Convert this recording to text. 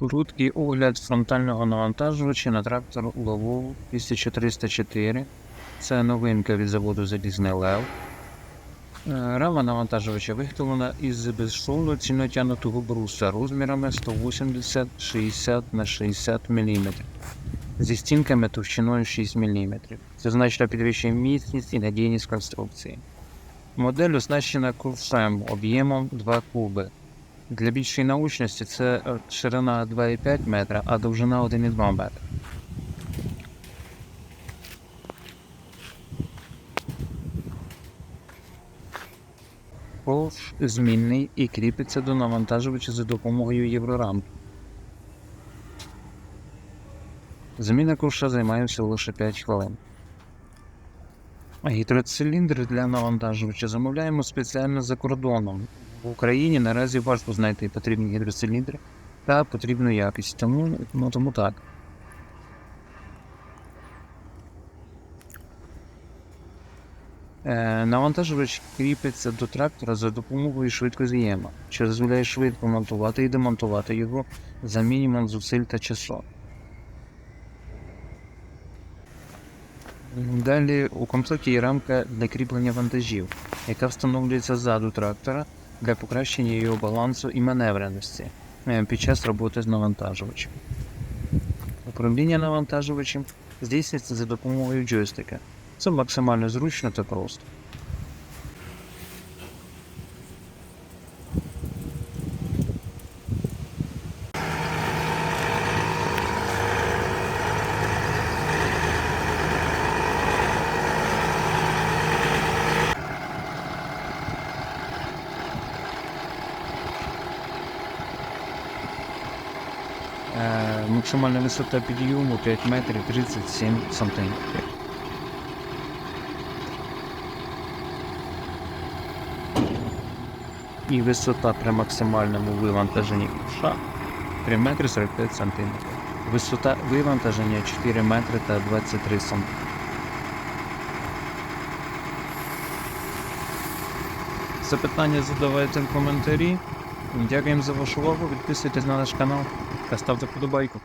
Короткий огляд фронтального навантажувача на трактор Ловол 1304. Це новинка від заводу Залізний Лев. Е, Рама навантажувача виготовлена із безшовно цільнотягнутого бруса розмірами 180 60 на 60 мм зі стінками товщиною 6 мм. Це значно підвищує міцність і надійність конструкції. Модель оснащена ковшем об'ємом 2 куби. Для більшої научності це е, ширина 2,5 метра, а довжина 1,2 метра. Ковш змінний і кріпиться до навантажувача за допомогою єврорамки. Заміна ковша займає всього лише 5 хвилин. Гідроциліндр для навантажувача замовляємо спеціально за кордоном. В Україні наразі важко знайти потрібні гідроциліндри та потрібну якість, тому, ну, тому так. Е, Навантажувач кріпиться до трактора за допомогою швидкоз'єма, що дозволяє швидко монтувати і демонтувати його за мінімум зусиль та часу. Далі у комплекті є рамка для кріплення вантажів, яка встановлюється ззаду трактора для покращення його балансу і маневреності е, під час роботи з навантажувачем. Управління навантажувачем здійснюється за допомогою джойстика. Це максимально зручно та просто. Максимальна висота підйому 5 метрів 37 сантиметрів. І висота при максимальному вивантаженні ковша 3 метри 45 сантиметрів. Висота вивантаження 4 метри та 23 сантиметри. Запитання задавайте в коментарі. Дякуємо за вашу увагу. Підписуйтесь на наш канал та ставте вподобайку.